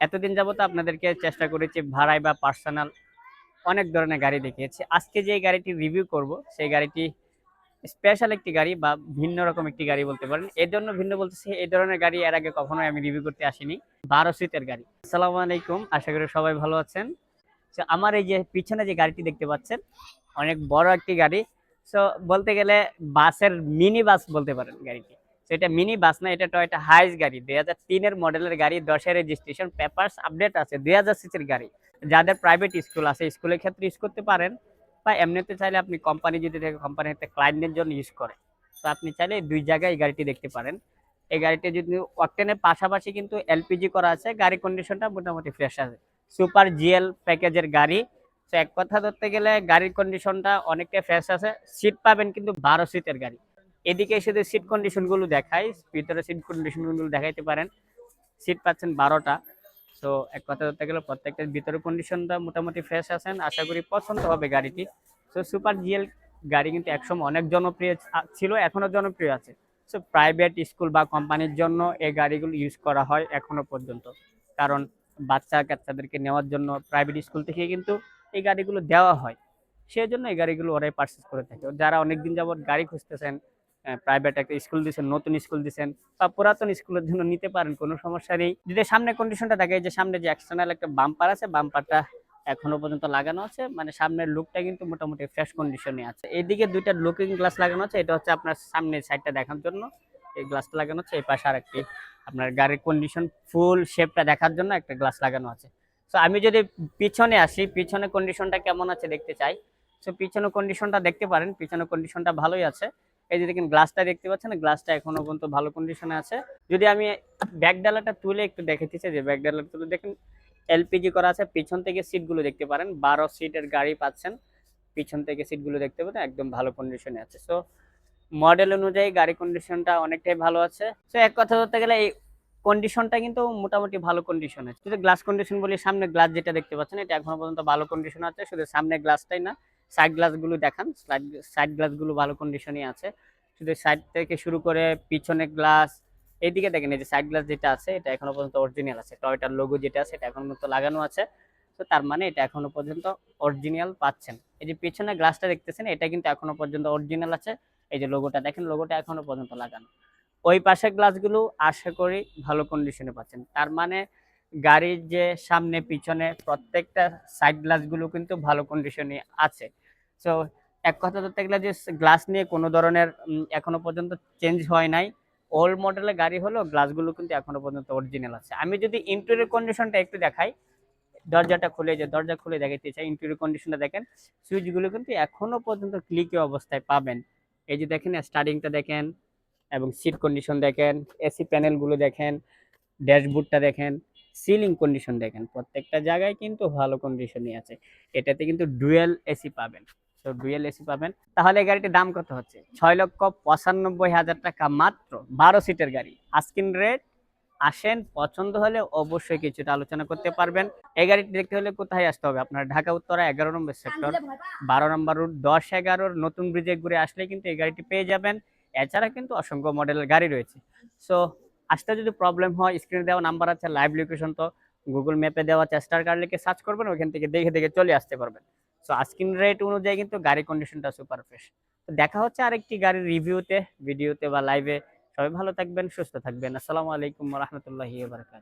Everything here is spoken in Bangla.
এতদিন যাবত আপনাদেরকে চেষ্টা করেছি ভাড়ায় বা পার্সোনাল অনেক ধরনের গাড়ি দেখিয়েছি। আজকে যে গাড়িটি রিভিউ করব, সেই গাড়িটি স্পেশাল একটি গাড়ি বা ভিন্ন রকম একটি গাড়ি বলতে পারেন। এর জন্য ভিন্ন বলতেছি, এই ধরনের গাড়ি এর আগে কখনোই আমি রিভিউ করতে আসিনি। বারো সিটের গাড়ি। আসসালামু আলাইকুম, আশা করি সবাই ভালো আছেন। তো আমার এই যে পিছনে যে গাড়িটি দেখতে পাচ্ছেন, অনেক বড় একটি গাড়ি। সো বলতে গেলে বাসের মিনি বাস বলতে পারেন গাড়িটি। তো এটা মিনি বাস না, এটা টয়টা হাইস গাড়ি। দুই হাজার তিনের মডেলের গাড়ি, দশের রেজিস্ট্রেশন পেপারস আপডেট আছে, দুই হাজার সিসির গাড়ি। যাদের প্রাইভেট স্কুল আছে স্কুলের ক্ষেত্রে ইউজ করতে পারেন, বা এমনিতে চাইলে আপনি কোম্পানি যদি থেকে কোম্পানিতে ক্লায়েন্টের জন্য ইউজ করে, তো আপনি চাইলে দুই জায়গায় এই গাড়িটি দেখতে পারেন। এই গাড়িটি যদি অকটেনের পাশাপাশি কিন্তু এলপিজি করা আছে গাড়ি কন্ডিশনটা মোটামুটি ফ্রেশ আছে। সুপার জিএল প্যাকেজের গাড়ি। তো এক কথা ধরতে গেলে গাড়ির কন্ডিশনটা অনেকটা ফ্রেশ আছে। সিট পাবেন কিন্তু বারো সিটের গাড়ি। এদিকে শুধু সিট কন্ডিশনগুলো দেখাই, ভিতরে সিট কন্ডিশনগুলো দেখাইতে পারেন সিট পাচ্ছেন বারোটা। সো এক কথা ধরতে গেলে প্রত্যেকটার ভিতরে কন্ডিশনটা মোটামুটি ফ্রেশ আছেন, আশা করি পছন্দ হবে গাড়িটি। সো সুপার জিএল গাড়ি কিন্তু একসময় অনেক জনপ্রিয় ছিল এখনও জনপ্রিয় আছে। সো প্রাইভেট স্কুল বা কোম্পানির জন্য এই গাড়িগুলো ইউজ করা হয় এখনও পর্যন্ত। কারণ বাচ্চা কাচ্চাদেরকে নেওয়ার জন্য প্রাইভেট স্কুল থেকে কিন্তু এই গাড়িগুলো দেওয়া হয়। সেই জন্য এই গাড়িগুলো ওরাই পারচেস করে থাকে। যারা অনেকদিন যাবত গাড়ি খুঁজতেছেন প্রাইভেট একটা স্কুল দিচ্ছেন নতুন স্কুল দিচ্ছেন বা পুরাতন স্কুলের জন্য নিতে পারেন, কোনো সমস্যা নেই। যদি সামনে কন্ডিশনটা থাকে, যে সামনে যে এক্সটার্নাল একটা বাম্পার আছে বাম্পারটা এখনও পর্যন্ত লাগানো আছে মানে সামনের লুকটা কিন্তু মোটামুটি ফ্রেশ কন্ডিশনে আছে। এইদিকে দুইটা লুকিং গ্লাস লাগানো আছে, এটা হচ্ছে আপনার সামনের সাইডটা দেখার জন্য। এই গ্লাসটা লাগানো আছে, এই পাশে আর একটি আপনার গাড়ির কন্ডিশন ফুল শেপটা দেখার জন্য একটা গ্লাস লাগানো আছে। তো আমি যদি পিছনে আসি, পিছনে কন্ডিশনটা কেমন আছে দেখতে চাই? তো পিছনে কন্ডিশনটা দেখতে পারেন, পিছনে কন্ডিশনটা ভালোই আছে। এই যে দেখেন গ্লাসটা দেখতে পাচ্ছেন গ্লাসটা এখনও পর্যন্ত ভালো কন্ডিশনে আছে। যদি আমি ব্যাগ ডালাটা তুলে একটু দেখাতেছি যে ব্যাগ ডালাটা তুলে দেখেন এলপিজি করা আছে, পিছন থেকে সিটগুলো দেখতে পারেন, বারো সিটের গাড়ি পাচ্ছেন, পিছন থেকে সিটগুলো দেখতে পাবেন একদম ভালো কন্ডিশনে আছে। সো মডেল অনুযায়ী গাড়ি কন্ডিশনটা অনেকটাই ভালো আছে। সো এক কথা বলতে গেলে এই কন্ডিশনটা কিন্তু মোটামুটি ভালো কন্ডিশন আছে যদি গ্লাস কন্ডিশন বলি, সামনে গ্লাস যেটা দেখতে পাচ্ছেন, এটা এখনও পর্যন্ত ভালো কন্ডিশন আছে, শুধু সামনে গ্লাসটাই না সাইড গ্লাসগুলো দেখান সাইড গ্লাসগুলো ভালো কন্ডিশনই আছে। শুধু সাইড থেকে শুরু করে পিছনে গ্লাস এইদিকে দেখেন এই যে সাইড গ্লাস যেটা আছে, এটা এখনও পর্যন্ত অরিজিনাল আছে। টয়টার লোগো যেটা আছে, এটা এখনও পর্যন্ত লাগানো আছে। তো তার মানে এটা এখনও পর্যন্ত অরিজিনাল পাচ্ছেন। এই যে পিছনে গ্লাসটা দেখতেছেন, এটা কিন্তু এখনও পর্যন্ত অরিজিনাল আছে। এই যে লোগোটা দেখেন লোগোটা এখনও পর্যন্ত লাগানো। ওই পাশের গ্লাসগুলো আশা করি ভালো কন্ডিশনে পাচ্ছেন। তার মানে গাড়ির যে সামনে, পিছনে প্রত্যেকটা সাইড গ্লাসগুলো কিন্তু ভালো কন্ডিশনে আছে। সো এক কথা ধরতে গেলে যে গ্লাস নিয়ে কোনো ধরনের এখনও পর্যন্ত চেঞ্জ হয় নাই। ওল্ড মডেলের গাড়ি হলো গ্লাসগুলো কিন্তু এখনও পর্যন্ত অরিজিনাল আছে। আমি যদি ইন্টেরিয়র কন্ডিশনটা একটু দেখাই, দরজাটা খুলে যে, দরজা খুলে দেখাতে চাই ইন্টেরিয়র কন্ডিশনটা দেখেন সুইচগুলো কিন্তু এখনও পর্যন্ত ক্লিকে অবস্থায় পাবেন। এই যে দেখেন স্টার্টিংটা দেখেন এবং সিট কন্ডিশন দেখেন এসি প্যানেলগুলো দেখেন ড্যাশবোর্ডটা দেখেন সিলিং কন্ডিশন দেখেন, প্রত্যেকটা জায়গায় কিন্তু ভালো কন্ডিশনই আছে। এটাতে কিন্তু ডুয়েল এসি পাবেন। তো ডুয়েল এসি পাবেন। তাহলে গাড়িটির দাম কত হচ্ছে? ছয় লক্ষ পঁচানব্বই হাজার টাকা মাত্র বারো সিটের গাড়ি। আস্কিন রেট আসেন, পছন্দ হলে অবশ্যই কিছুটা আলোচনা করতে পারবেন। এই গাড়িটি দেখতে হলে কোথায় আসতে হবে? আপনার ঢাকা, উত্তরা, এগারো নম্বর সেক্টর বারো নম্বর রুট দশ এগারোর নতুন ব্রিজে ঘুরে আসলে কিন্তু এই গাড়িটি পেয়ে যাবেন। এছাড়া কিন্তু অসংখ্য মডেলের গাড়ি রয়েছে। সো আসতে যদি প্রবলেম হয় স্ক্রিনে দেওয়া নাম্বার আছে লাইভ লোকেশন তো গুগল ম্যাপে দেওয়া চেষ্টার কার লিখে সার্চ করবেন, ওইখান থেকে দেখে দেখে চলে আসতে পারবেন। সো আস্কিন রেট অনুযায়ী কিন্তু গাড়ির কন্ডিশনটা সুপার ফ্রেশ তো দেখা হচ্ছে আরেকটি গাড়ির রিভিউতে ভিডিওতে বা লাইভে সবাই ভালো থাকবেন, সুস্থ থাকবেন। আসসালামু আলাইকুম রহমতুল্লাহ বারকাত